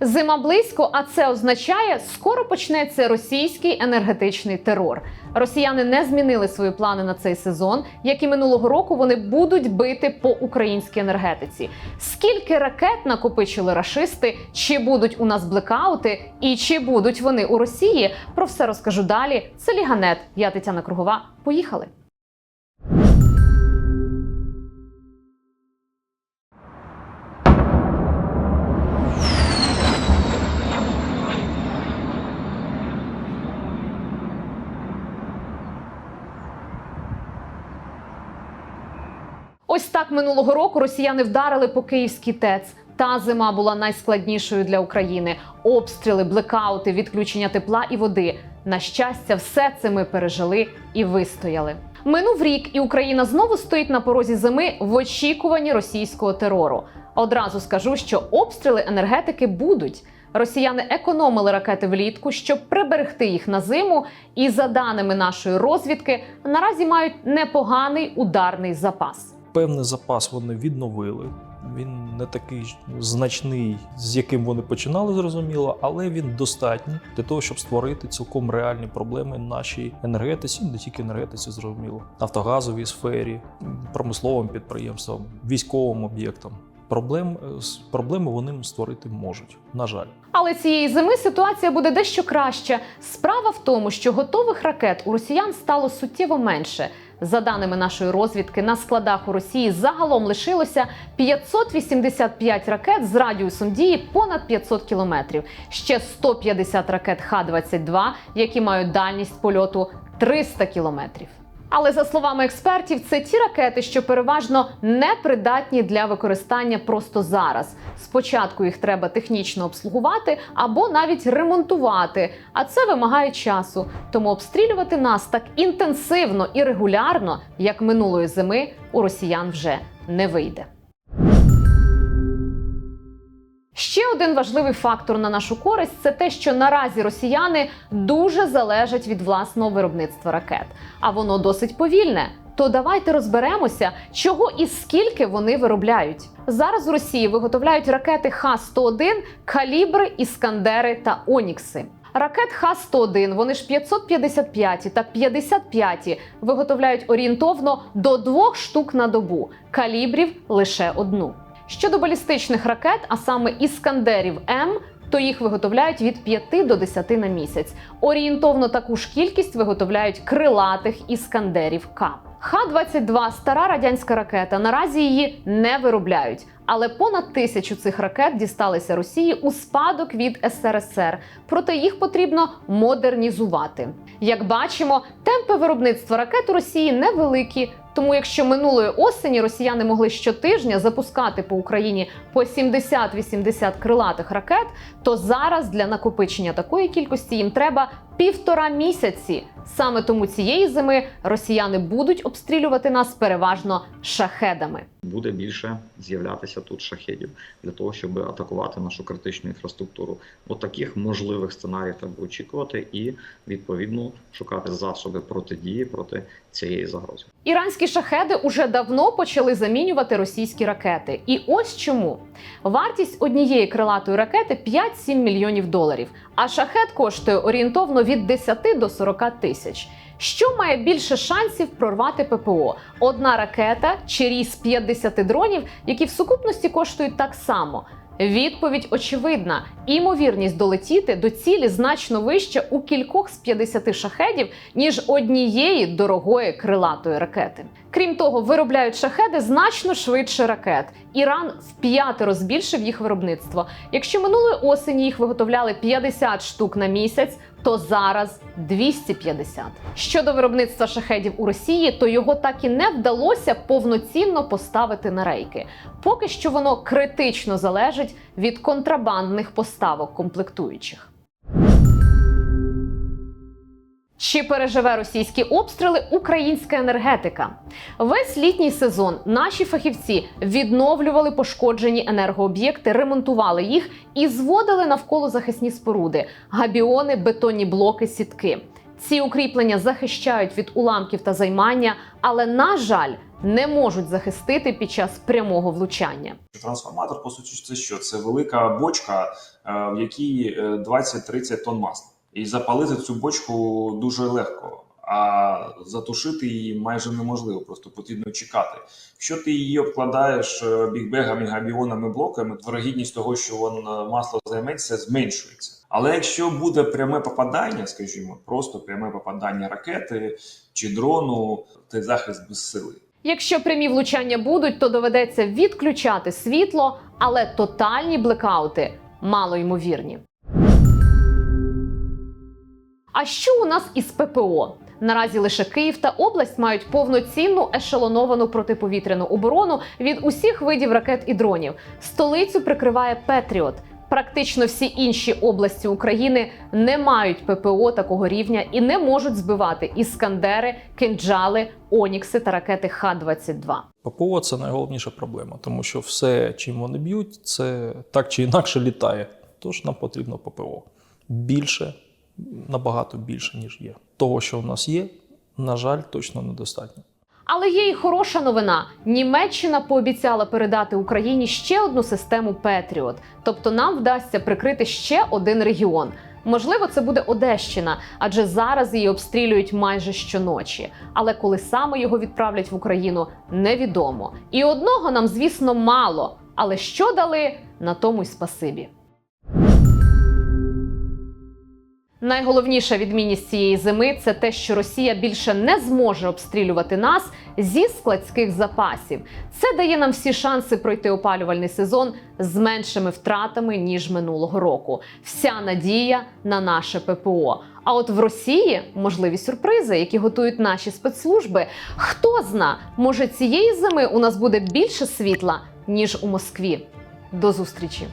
Зима близько, а це означає, скоро почнеться російський енергетичний терор. Росіяни не змінили свої плани на цей сезон, як і минулого року вони будуть бити по українській енергетиці. Скільки ракет накопичили рашисти? Чи будуть у нас блекаути? І чи будуть вони у Росії? Про все розкажу далі. Це Ліганет. Я Тетяна Кругова. Поїхали. Ось так минулого року росіяни вдарили по київській ТЕЦ. Та зима була найскладнішою для України. Обстріли, блекаути, відключення тепла і води. На щастя, все це ми пережили і вистояли. Минув рік, і Україна знову стоїть на порозі зими в очікуванні російського терору. Одразу скажу, що обстріли енергетики будуть. Росіяни економили ракети влітку, щоб приберегти їх на зиму. І за даними нашої розвідки, наразі мають непоганий ударний запас. Певний запас вони відновили. Він не такий значний, з яким вони починали, зрозуміло, але він достатній для того, щоб створити цілком реальні проблеми нашій енергетиці, не тільки енергетиці, зрозуміло, нафтогазовій сфері, промисловим підприємствам, військовим об'єктам. Проблем е, проблеми вони створити можуть. На жаль. Але цієї зими ситуація буде дещо краща. Справа в тому, що готових ракет у росіян стало суттєво менше. За даними нашої розвідки, на складах у Росії загалом лишилося 585 ракет з радіусом дії понад 500 кілометрів. Ще 150 ракет Х-22, які мають дальність польоту 300 кілометрів. Але за словами експертів, це ті ракети, що переважно не придатні для використання просто зараз. Спочатку їх треба технічно обслугувати або навіть ремонтувати, а це вимагає часу. Тому обстрілювати нас так інтенсивно і регулярно, як минулої зими, у росіян вже не вийде. Ще один важливий фактор на нашу користь це те, що наразі росіяни дуже залежать від власного виробництва ракет, а воно досить повільне. То давайте розберемося, чого і скільки вони виробляють. Зараз у Росії виготовляють ракети Х-101, калібри, іскандери та Онікси. Ракет Х-101, вони ж 555 та 55 виготовляють орієнтовно до двох штук на добу, калібрів лише одну. Щодо балістичних ракет, а саме іскандерів М, то їх виготовляють від 5 до 10 на місяць. Орієнтовно таку ж кількість виготовляють крилатих іскандерів К. Х-22 стара радянська ракета. Наразі її не виробляють. Але понад тисячу цих ракет дісталися Росії у спадок від СРСР. Проте їх потрібно модернізувати. Як бачимо, темпи виробництва ракет у Росії невеликі. Тому, якщо минулої осені росіяни могли щотижня запускати по Україні по 70-80 крилатих ракет, то зараз для накопичення такої кількості їм треба півтора місяці. Саме тому цієї зими росіяни будуть обстрілювати нас переважно шахедами. буде більше з'являтися тут шахедів для того, щоб атакувати нашу критичну інфраструктуру. От таких можливих сценаріїв треба очікувати і відповідно шукати засоби протидії проти цієї загрози. Іранські шахеди уже давно почали замінювати російські ракети. І ось чому вартість однієї крилатої ракети 5-7 мільйонів доларів, а шахет коштує орієнтовно від 10 до 40 тисяч. Що має більше шансів прорвати ППО? Одна ракета чи різ 50 дронів, які в сукупності коштують так само. Відповідь очевидна: імовірність долетіти до цілі значно вища у кількох з 50 шахедів, ніж однієї дорогої крилатої ракети. Крім того, виробляють шахеди значно швидше ракет. Іран вп'ятеро збільшив їх виробництво. Якщо минулої осені їх виготовляли 50 штук на місяць, то зараз 250. Щодо виробництва шахедів у Росії, то його так і не вдалося повноцінно поставити на рейки. Поки що воно критично залежить від контрабандних поставок комплектуючих. Чи переживе російські обстріли українська енергетика? Весь літній сезон наші фахівці відновлювали пошкоджені енергооб'єкти, ремонтували їх і зводили навколо захисні споруди, габіони, бетонні блоки, сітки. Ці укріплення захищають від уламків та займання, але на жаль, не можуть захистити під час прямого влучання. Трансформатор, по суті, це що? Це велика бочка, е, в якій е, 20-30 тонн масла. І запалити цю бочку дуже легко, а затушити її майже неможливо, просто потрібно чекати. Якщо ти її обкладаєш е, бігбегами, габіонами, блоками, вирогідність того, що воно масло займеться, зменшується. Але якщо буде пряме попадання, скажімо, просто пряме попадання ракети чи дрону, той захист безсилий. Якщо прямі влучання будуть, то доведеться відключати світло, але тотальні блекаути малоймовірні. А що у нас із ППО? Наразі лише Київ та область мають повноцінну ешелоновану протиповітряну оборону від усіх видів ракет і дронів. Столицю прикриває Петріот. Практично всі інші області України не мають ППО такого рівня і не можуть збивати іскандери, кинджали, онікси та ракети Х-22. ППО це найголовніша проблема, тому що все, чим вони б'ють, це так чи інакше літає. Тож нам потрібно ППО. Більше, набагато більше, ніж є. Того, що в нас є, на жаль, точно недостатньо. Але є і хороша новина: Німеччина пообіцяла передати Україні ще одну систему Петріот, тобто нам вдасться прикрити ще один регіон. Можливо, це буде Одещина, адже зараз її обстрілюють майже щоночі. Але коли саме його відправлять в Україну, невідомо. І одного нам, звісно, мало. Але що дали, на тому й спасибі. Найголовніша відмінність цієї зими це те, що Росія більше не зможе обстрілювати нас зі складських запасів. Це дає нам всі шанси пройти опалювальний сезон з меншими втратами ніж минулого року. Вся надія на наше ППО. А от в Росії можливі сюрпризи, які готують наші спецслужби. Хто зна, може цієї зими у нас буде більше світла ніж у Москві. До зустрічі!